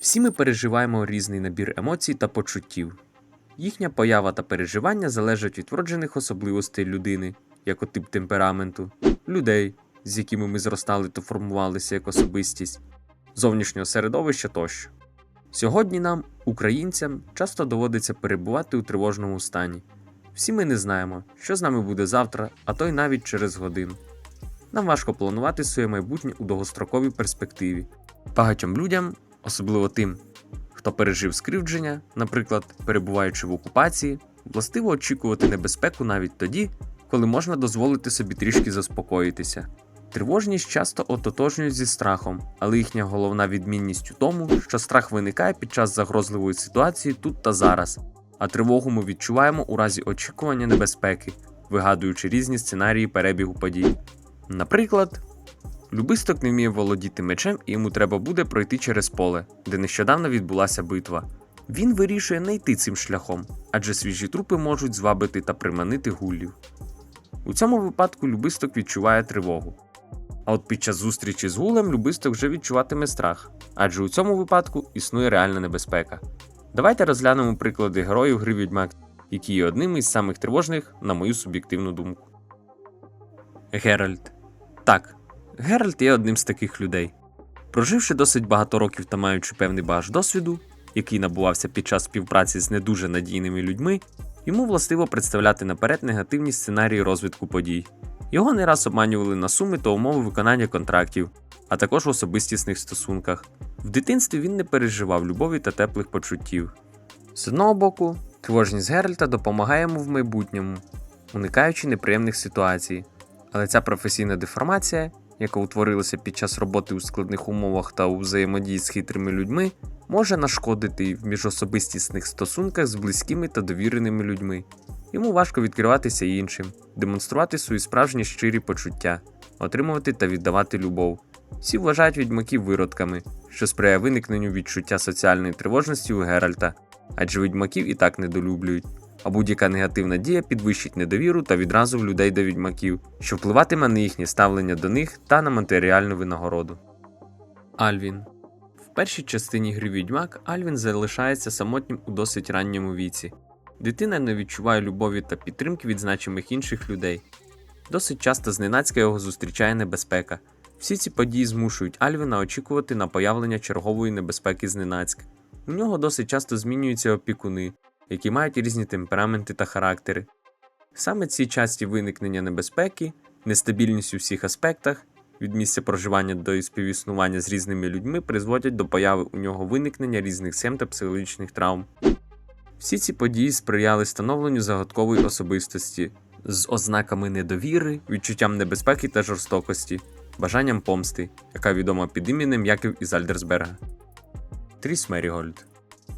Всі ми переживаємо різний набір емоцій та почуттів. Їхня поява та переживання залежать від вроджених особливостей людини, як тип темпераменту, людей, з якими ми зростали та формувалися як особистість, зовнішнього середовища тощо. Сьогодні нам, українцям, часто доводиться перебувати у тривожному стані. Всі ми не знаємо, що з нами буде завтра, а то й навіть через годину. Нам важко планувати своє майбутнє у довгостроковій перспективі. Багатьом людям, особливо тим, хто пережив скривдження, наприклад, перебуваючи в окупації, властиво очікувати небезпеку навіть тоді, коли можна дозволити собі трішки заспокоїтися. Тривожність часто ототожнюють зі страхом, але їхня головна відмінність у тому, що страх виникає під час загрозливої ситуації тут та зараз, а тривогу ми відчуваємо у разі очікування небезпеки, вигадуючи різні сценарії перебігу подій. Наприклад, Любисток не вміє володіти мечем, і йому треба буде пройти через поле, де нещодавно відбулася битва. Він вирішує не йти цим шляхом, адже свіжі трупи можуть звабити та приманити гуллів. У цьому випадку любисток відчуває тривогу. А от під час зустрічі з гулем любисток вже відчуватиме страх, адже у цьому випадку існує реальна небезпека. Давайте розглянемо приклади героїв гри Відьмак, які є одними із самих тривожних, на мою суб'єктивну думку. Геральт. Так, Геральт є одним з таких людей. Проживши досить багато років та маючи певний багаж досвіду, який набувався під час співпраці з не дуже надійними людьми, йому властиво представляти наперед негативні сценарії розвитку подій. Його не раз обманювали на суми та умови виконання контрактів, а також в особистісних стосунках. В дитинстві він не переживав любові та теплих почуттів. З одного боку, тривожність Геральта допомагає йому в майбутньому, уникаючи неприємних ситуацій. Але ця професійна деформація, яка утворилася під час роботи у складних умовах та у взаємодії з хитрими людьми, може нашкодити в міжособистісних стосунках з близькими та довіреними людьми. Йому важко відкриватися іншим, демонструвати свої справжні щирі почуття, отримувати та віддавати любов. Всі вважають відьмаків виродками, що сприяє виникненню відчуття соціальної тривожності у Геральта, адже відьмаків і так недолюблюють а будь-яка негативна дія підвищить недовіру та відразу в людей до відьмаків, що впливатиме на їхнє ставлення до них та на матеріальну винагороду. Альвін в першій частині гри Відьмак Альвін залишається самотнім у досить ранньому віці. Дитина не відчуває любові та підтримки від значимих інших людей. Досить часто зненацька його зустрічає небезпека. Всі ці події змушують Альвіна очікувати на появлення чергової небезпеки зненацька. У нього досить часто змінюються опікуни, які мають різні темпераменти та характери. Саме ці часті виникнення небезпеки, нестабільність у всіх аспектах, від місця проживання до співіснування з різними людьми призводять до появи у нього виникнення різних схем та психологічних травм. Всі ці події сприяли становленню загадкової особистості з ознаками недовіри, відчуттям небезпеки та жорстокості, бажанням помсти, яка відома під іменем Яків із Альдерсберга. Тріс Мерігольд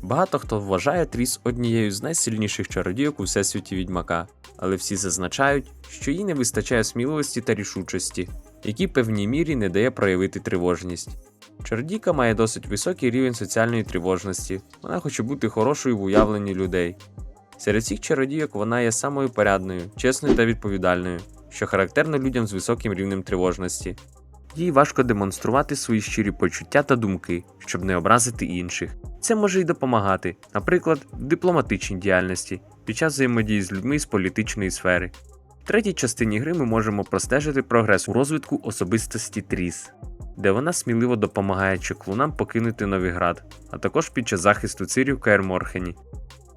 Багато хто вважає Тріс однією з найсильніших чародійок у всесвіті відьмака, але всі зазначають, що їй не вистачає сміливості та рішучості, які певній мірі не дає проявити тривожність. Чародійка має досить високий рівень соціальної тривожності, вона хоче бути хорошою в уявленні людей. Серед всіх чародійок вона є самою порядною, чесною та відповідальною, що характерно людям з високим рівнем тривожності. Їй важко демонструвати свої щирі почуття та думки, щоб не образити інших. Це може й допомагати, наприклад, в дипломатичній діяльності під час взаємодії з людьми з політичної сфери. В третій частині гри ми можемо простежити прогрес у розвитку особистості Тріс, де вона сміливо допомагає чеклунам покинути Новіград, а також під час захисту цирів Каерморхені.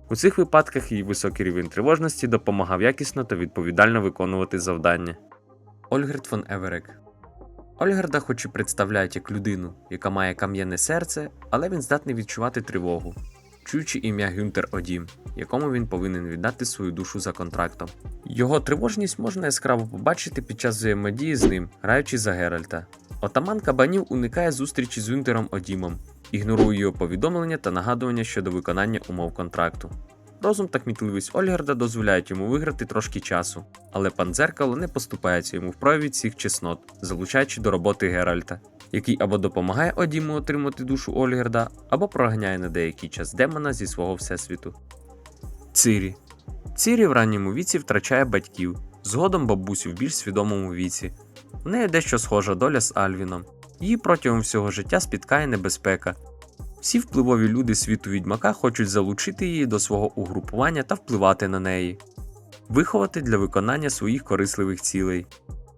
У цих випадках її високий рівень тривожності допомагав якісно та відповідально виконувати завдання. Ольгерт фон Еверек Ольгарда хоч і представляють як людину, яка має кам'яне серце, але він здатний відчувати тривогу, чуючи ім'я Гюнтер Одім, якому він повинен віддати свою душу за контрактом. Його тривожність можна яскраво побачити під час взаємодії з ним, граючи за Геральта. Отаман кабанів уникає зустрічі з Гюнтером Одімом, ігнорує його повідомлення та нагадування щодо виконання умов контракту. Розум та кмітливість Ольгарда дозволяють йому виграти трошки часу, але пан дзеркало не поступається йому в прояві цих чеснот, залучаючи до роботи Геральта, який або допомагає Одіму отримати душу Ольгарда, або проганяє на деякий час демона зі свого всесвіту. Цирі Цирі в ранньому віці втрачає батьків, згодом бабусю в більш свідомому віці. В неї дещо схожа доля з Альвіном. Її протягом всього життя спіткає небезпека. Всі впливові люди світу відьмака хочуть залучити її до свого угрупування та впливати на неї, виховати для виконання своїх корисливих цілей.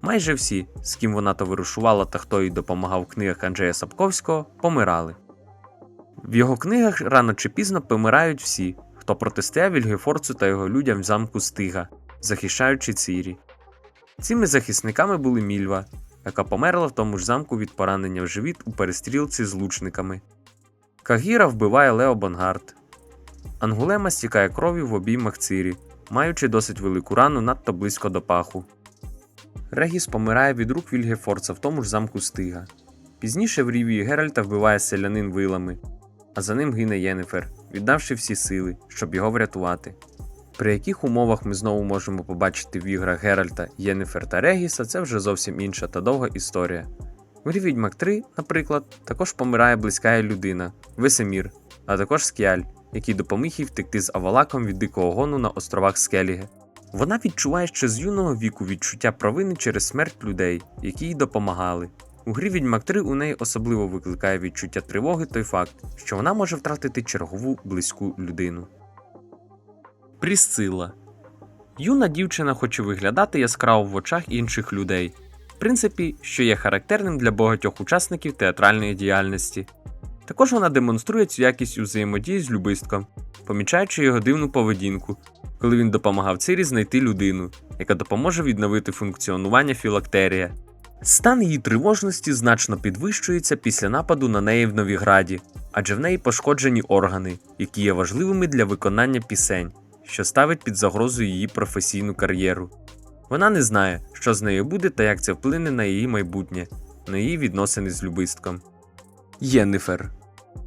Майже всі, з ким вона товаришувала та хто їй допомагав в книгах Анджея Сапковського, помирали. В його книгах рано чи пізно помирають всі, хто протистояв Вільгефорцу та його людям в замку Стига, захищаючи Цирі. Цими захисниками були Мільва, яка померла в тому ж замку від поранення в живіт у перестрілці з лучниками. Кагіра вбиває Лео Бонгард. Ангулема стікає кров'ю в обіймах Цирі, маючи досить велику рану надто близько до паху. Регіс помирає від рук Вільгефорца в тому ж замку Стига. Пізніше в Рівії Геральта вбиває селянин вилами, а за ним гине Єнефер, віддавши всі сили, щоб його врятувати. При яких умовах ми знову можемо побачити в іграх Геральта, Єнефер та Регіса, це вже зовсім інша та довга історія. В грі Відьмак 3, наприклад, також помирає близька людина Весемір, а також Скіаль, який допоміг їй втекти з Авалаком від дикого гону на островах Скеліге. Вона відчуває ще з юного віку відчуття провини через смерть людей, які їй допомагали. У грі Відьмак 3 у неї особливо викликає відчуття тривоги той факт, що вона може втратити чергову близьку людину. Прісцила Юна дівчина хоче виглядати яскраво в очах інших людей, принципі, що є характерним для багатьох учасників театральної діяльності. Також вона демонструє цю якість у взаємодії з любистком, помічаючи його дивну поведінку, коли він допомагав Цирі знайти людину, яка допоможе відновити функціонування філактерія. Стан її тривожності значно підвищується після нападу на неї в Новіграді, адже в неї пошкоджені органи, які є важливими для виконання пісень, що ставить під загрозу її професійну кар'єру. Вона не знає, що з нею буде та як це вплине на її майбутнє, на її відносини з любистком. Єнифер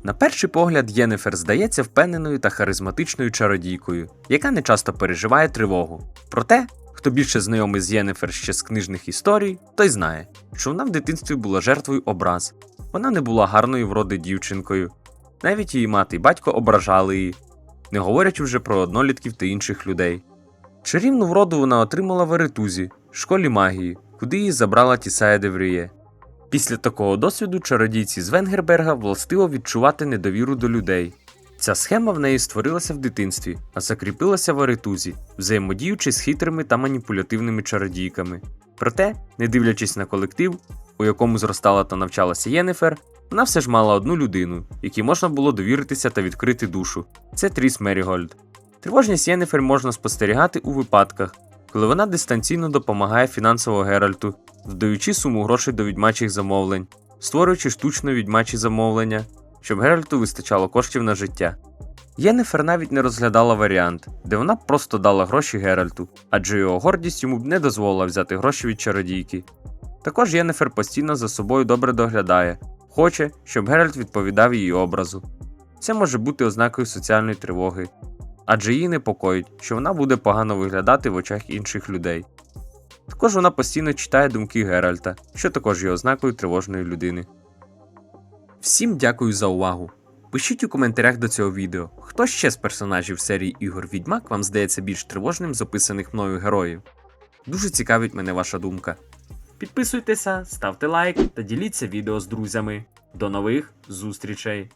на перший погляд, Єнефер здається впевненою та харизматичною чародійкою, яка не часто переживає тривогу. Проте, хто більше знайомий з Єнефер ще з книжних історій, той знає, що вона в дитинстві була жертвою образ. Вона не була гарною вроди дівчинкою. Навіть її мати й батько ображали її, не говорячи вже про однолітків та інших людей. Чарівну вроду вона отримала в Еретузі, школі магії, куди її забрала Тісая Девріє. Після такого досвіду чародійці з Венгерберга властиво відчувати недовіру до людей. Ця схема в неї створилася в дитинстві, а закріпилася в Аритузі, взаємодіючи з хитрими та маніпулятивними чародійками. Проте, не дивлячись на колектив, у якому зростала та навчалася Єнефер, вона все ж мала одну людину, якій можна було довіритися та відкрити душу це Тріс Мерігольд. Тривожність Єнефер можна спостерігати у випадках, коли вона дистанційно допомагає фінансово Геральту, додаючи суму грошей до відьмачих замовлень, створюючи штучно відьмачі замовлення, щоб Геральту вистачало коштів на життя. Єнефер навіть не розглядала варіант, де вона б просто дала гроші Геральту, адже його гордість йому б не дозволила взяти гроші від чародійки. Також Єнефер постійно за собою добре доглядає, хоче, щоб Геральт відповідав її образу. Це може бути ознакою соціальної тривоги, адже її непокоїть, що вона буде погано виглядати в очах інших людей. Також вона постійно читає думки Геральта, що також є ознакою тривожної людини. Всім дякую за увагу. Пишіть у коментарях до цього відео, хто ще з персонажів серії ігор Відьмак вам здається більш тривожним з описаних мною героїв. Дуже цікавить мене ваша думка. Підписуйтеся, ставте лайк та діліться відео з друзями. До нових зустрічей!